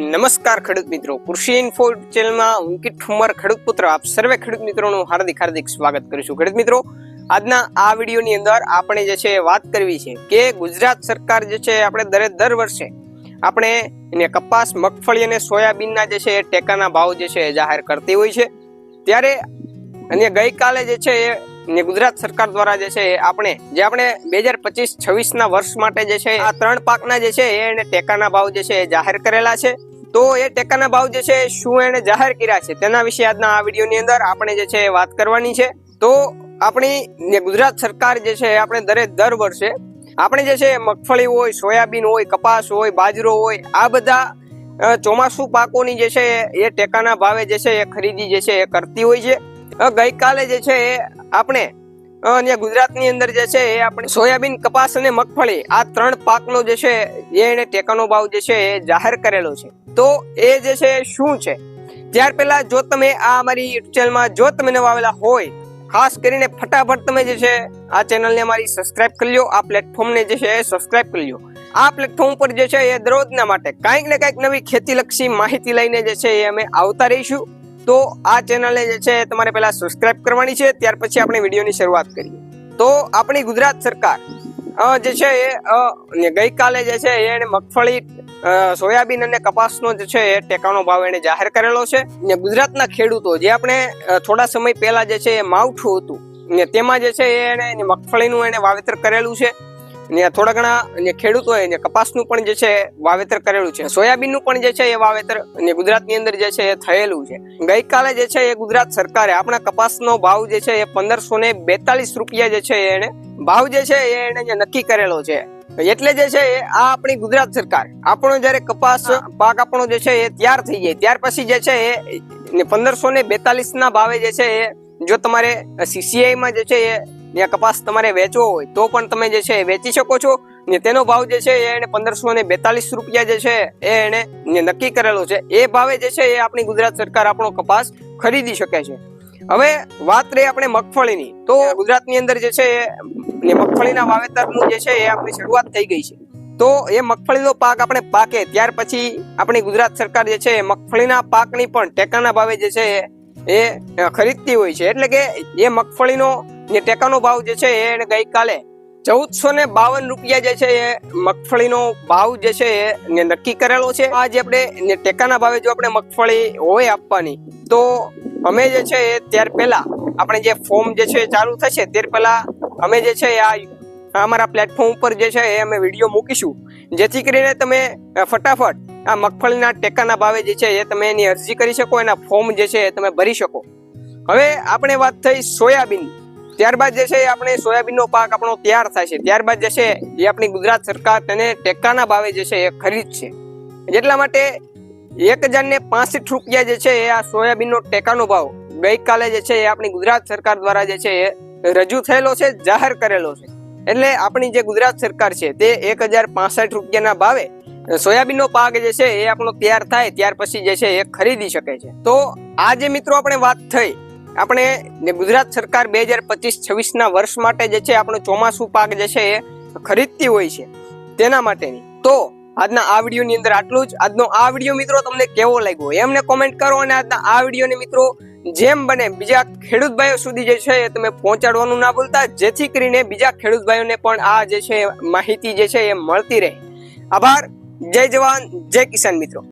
નમસ્કાર ખેડૂત મિત્રો. કૃષિ ઇન્ફો ચેનલમાં અંકિત ઠુમર, ખેડૂત પુત્ર. આપ સર્વે ખેડૂત મિત્રોનું હાર્દિક હાર્દિક સ્વાગત કરીશું ખેડૂત મિત્રો, આજના આ વિડીયોની અંદર આપણે જે છે વાત કરવી છે કે ગુજરાત સરકાર જે છે આપણે દરે દર વર્ષે આપણે એને કપાસ, મગફળી અને સોયાબીનના જે છે ટેકાના ભાવ જે છે જાહેર કરતી હોય છે. ત્યારે અને ગઈકાલે જે છે ને ગુજરાત સરકાર દ્વારા જે છે આપણે, જે આપણે બે હજાર પચીસ છવ્વીસ ના વર્ષ માટે જે છે આ ત્રણ પાકના જે છે એને ટેકાના ભાવ જે છે એ જાહેર કરેલા છે. તો એ ટેકાના ભાવ જે છે, શું એને જાહેર કર્યા છે, તેના વિશે આજના આ વિડીયોની અંદર આપણે જે છે, વાત કરવાની છે. તો આપણી ગુજરાત સરકાર જે છે, આપણે દરે દર વર્ષે આપણે જે છે, મગફળી હોય, સોયાબીન હોય, કપાસ હોય, બાજરો હોય, આ બધા ચોમાસું ચોમાસુ પાકોની જે છે, એ ટેકાના ભાવે જે છે, એ ખરીદી જે છે, એ કરતી હોય છે. ગઈકાલે જે છે, એ આપણે અહીંયા ગુજરાતની અંદર જે છે એ આપણે સોયાબીન, કપાસ અને મગફળી આ ત્રણ પાકનો જે છે એ એને ટેકાનો ભાવ જે છે એ જાહેર કરેલો છે. તો એ જે છે શું છે? ત્યાર પહેલા જો તમે આ અમારી યુટ્યુબ ચેનલમાં જો તમે નવા આવેલા હોય, ખાસ કરીને ફટાફટ તમે જે છે આ ચેનલને અમારી સબસ્ક્રાઇબ કરી લો આ પ્લેટફોર્મને જે છે એ સબસ્ક્રાઇબ કરી લો આ પ્લેટફોર્મ પર જે છે એ દરરોજના માટે કાંઈક ને કાંઈક નવી ખેતીલક્ષી માહિતી લઈને જે છે એ અમે આવતા રહીશું. તો આ ચેનલને જે છે તમારે પહેલા સબસ્ક્રાઇબ કરવાની છે, ત્યાર પછી આપણે વિડીયોની શરૂઆત કરીએ. તો આપણી ગુજરાત સરકાર જે છે એ ગઈકાલે જે છે એને મગફળી સોયાબીન અને કપાસનો જે છે એ ટેકાનો ભાવ એને જાહેર કરેલો છે. ને ગુજરાતના ખેડૂતો, જે આપણે થોડા સમય પહેલા જે છે એ માવઠું હતું, ને તેમાં જે છે એને મગફળીનું એને વાવેતર કરેલું છે. ને થોડા ઘણા અહીંયા ખેડૂતોએ ને કપાસનું પણ જે છે વાવેતર કરેલું છે સોયાબીનનું પણ જે છે એ વાવેતર ને ગુજરાતની અંદર જે છે એ થયેલું છે ગઈકાલે જે છે એ ગુજરાત સરકારે આપણા કપાસનો ભાવ જે છે એ પંદરસો ને બેતાલીસ રૂપિયા જે છે એને ભાવ જે છે એ એને જે નક્કી કરેલો છે એટલે જે છે આ આપણી ગુજરાત સરકાર આપણો જ્યારે કપાસ પાક આપણો જે છે એ તૈયાર થઈ જાય ત્યાર પછી જે છે એ પંદરસો ને બેતાલીસ ના ભાવે જે છે એ જો તમારે સીસીઆઈ માં જે છે એ ત્યાં કપાસ તમારે વેચવો હોય, તો પણ તમે જે છે વેચી શકો છો. ને તેનો ભાવ જે છે એને પંદરસો ને બેતાલીસ રૂપિયા જે છે એ એને નક્કી કરેલો છે. એ ભાવે જે છે એ આપણી ગુજરાત સરકાર આપણો કપાસ ખરીદી શકે છે. હવે વાત રહી આપણે મગફળીની. તો ગુજરાતની અંદર જે છે એ મગફળીના વાવેતરનું જે છે એ આપણી શરૂઆત થઈ ગઈ છે. તો એ મગફળીનો પાક આપણે પાકે, ત્યાર પછી આપણી ગુજરાત સરકાર જે છે એ મગફળીના પાકની પણ ટેકાના ભાવે જે છે એ ખરીદતી હોય છે. એટલે કે એ મગફળીનો જે ટેકાનો ભાવ જે છે એને ગઈકાલે ચૌદસો ને બાવન રૂપિયા જે છે એ મગફળીનો ભાવ જે છે એ ને નક્કી કરેલો છે. આ જે આપણે ને ટેકાના ભાવે જો આપણે મગફળી હોય આપવાની, તો અમે જે છે એ ત્યાર પહેલા આપણે જે ફોર્મ જે છે ચાલુ થશે, ત્યાર પહેલા અમે જે છે આ અમારા પ્લેટફોર્મ ઉપર જે છે એ અમે વીડિયો મૂકીશું, જેથી કરીને તમે ફટાફટ આ મગફળીના ટેકાના ભાવે જે છે એ તમે એની અરજી કરી શકો, એના ફોર્મ જે છે એ તમે ભરી શકો. હવે આપણે વાત થઈ સોયાબીન ત્યારબાદ જે છે એ આપણે સોયાબીનનો પાક આપણો તૈયાર થાય છે. ત્યારબાદ જે છે એ આપણી ગુજરાત સરકાર તેને ટેકાના ભાવે જે છે એ ખરીદશે એટલા માટે એક હજાર ને પાસઠ રૂપિયા જે છે એ આ સોયાબીનનો ટેકાનો ભાવ ગઈકાલે જે છે એ આપણી ગુજરાત સરકાર દ્વારા જે છે એ રજૂ થયેલો છે, જાહેર કરેલો છે. એટલે આપણી જે ગુજરાત સરકાર છે તે એક હજાર પાસઠ રૂપિયાના ભાવે સોયાબીનનો પાક જે છે એ આપણો તૈયાર થાય, ત્યાર પછી જે છે એ ખરીદી શકે છે. તો આ જે મિત્રો આપણે વાત થઈ આપણે ગુજરાત સરકાર બે હજાર પચીસ છવ્વીસ ના વર્ષ માટે જે છે આપણો ચોમાસું પાક જે છે એ ખરીદતી હોય છે, તેના માટેની. તો આજના આ વિડીયોની અંદર આટલું જ. આજનો આ વીડિયો મિત્રો તમને કેવો લાગ્યો એમને કોમેન્ટ કરો અને આજના આ વિડીયોને મિત્રો જેમ બને બીજા ખેડૂત ભાઈઓ સુધી જે છે એ તમે પહોંચાડવાનું ના ભૂલતા, જેથી કરીને બીજા ખેડૂત ભાઈઓને પણ આ જે છે માહિતી જે છે એ મળતી રહે. આભાર. જય જવાન. જય કિસાન મિત્રો.